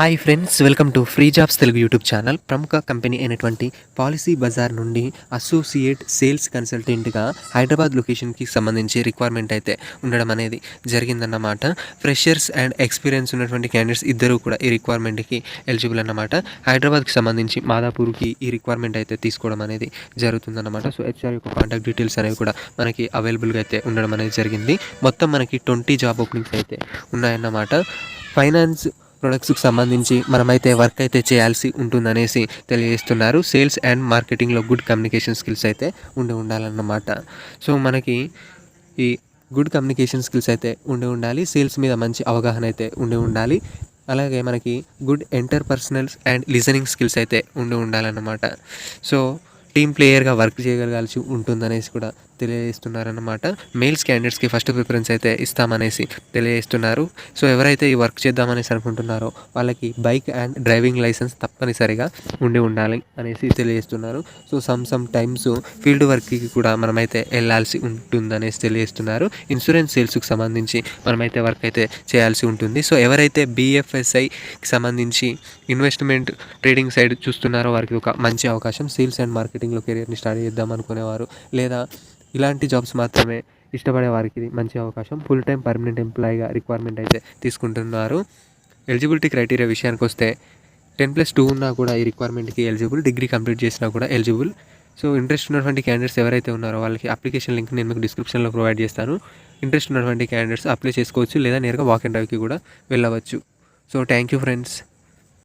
Hi friends welcome to free jobs Telugu YouTube channel ప్రముఖ company అయినటువంటి policy Bazar నుండి associate sales కన్సల్టెంట్గా Hyderabad లొకేషన్కి సంబంధించి రిక్వైర్మెంట్ అయితే ఉండడం అనేది జరిగిందన్నమాట. ఫ్రెషర్స్ అండ్ ఎక్స్పీరియన్స్ ఉన్నటువంటి క్యాండిడేట్స్ ఇద్దరు కూడా ఈ రిక్వైర్మెంట్కి ఎలిజిబుల్ అన్నమాట. హైదరాబాద్కి సంబంధించి మాదాపూర్కి ఈ రిక్వైర్మెంట్ అయితే తీసుకోవడం అనేది జరుగుతుందన్నమాట. సో హెచ్ఆర్ యొక్క కాంటాక్ట్ డీటెయిల్స్ అనేవి కూడా మనకి అవైలబుల్గా అయితే ఉండడం అనేది జరిగింది. మొత్తం మనకి ట్వంటీ జాబ్ ఓపెనింగ్స్ అయితే ఉన్నాయన్నమాట. ఫైనాన్స్ ప్రొడక్ట్స్కి సంబంధించి మనమైతే వర్క్ అయితే చేయాల్సి ఉంటుందనేసి తెలియజేస్తున్నారు. సేల్స్ అండ్ మార్కెటింగ్లో గుడ్ కమ్యూనికేషన్ స్కిల్స్ అయితే ఉండి ఉండాలన్నమాట. సో మనకి ఈ గుడ్ కమ్యూనికేషన్ స్కిల్స్ అయితే ఉండి ఉండాలి. సేల్స్ మీద మంచి అవగాహన అయితే ఉండి ఉండాలి. అలాగే మనకి good interpersonals and listening skills అయితే ఉండి ఉండాలన్నమాట. సో టీమ్ ప్లేయర్గా వర్క్ చేయగలగాల్సి ఉంటుందనేసి కూడా తెలియజేస్తున్నారన్నమాట. మేల్స్ క్యాండిడేట్స్కి ఫస్ట్ ప్రిఫరెన్స్ అయితే ఇస్తామనేసి తెలియజేస్తున్నారు. సో ఎవరైతే ఈ వర్క్ చేద్దామనేసి అనుకుంటున్నారో వాళ్ళకి బైక్ అండ్ డ్రైవింగ్ లైసెన్స్ తప్పనిసరిగా ఉండి ఉండాలి అనేసి తెలియజేస్తున్నారు. So some some times field వర్క్కి కూడా మనమైతే వెళ్ళాల్సి ఉంటుందనేసి తెలియజేస్తున్నారు. ఇన్సూరెన్స్ సేల్స్కి సంబంధించి మనమైతే వర్క్ అయితే చేయాల్సి ఉంటుంది. సో ఎవరైతే బీఎఫ్ఎస్ఐకి సంబంధించి ఇన్వెస్ట్మెంట్ ట్రేడింగ్ సైడ్ చూస్తున్నారో వారికి ఒక మంచి అవకాశం. సేల్స్ అండ్ మార్కెటింగ్లో కెరియర్ని స్టార్ట్ చేద్దాం అనుకునేవారు లేదా ఇలాంటి జాబ్స్ మాత్రమే ఇష్టపడే వారికి ఇది మంచి అవకాశం ఫుల్ టైం పర్మనెంట్ ఎంప్లాయీగా రిక్వైర్మెంట్ అయితే తీసుకుంటున్నారు. ఎలిజిబిలిటీ క్రైటీరియా విషయానికి వస్తే టెన్ ప్లస్ టూ ఉన్నా కూడా ఈ రిక్వైర్మెంట్కి ఎలిజిబుల్ డిగ్రీ కంప్లీట్ చేసినా కూడా ఎలిజిబుల్ సో ఇంట్రెస్ట్ ఉన్నటువంటి క్యాండిడేట్స్ ఎవరైతే ఉన్నారో వాళ్ళకి అప్లికేషన్ లింక్ నేను మీకు డిస్క్రిప్షన్లో ప్రొవైడ్ చేస్తాను. ఇంట్రెస్ట్ ఉన్నటువంటి క్యాండిడేట్స్ అప్లై చేసుకోవచ్చు లేదా నేరుగా వాక్ అండ్ డ్రైవ్కి కూడా వెళ్ళవచ్చు. So thank you friends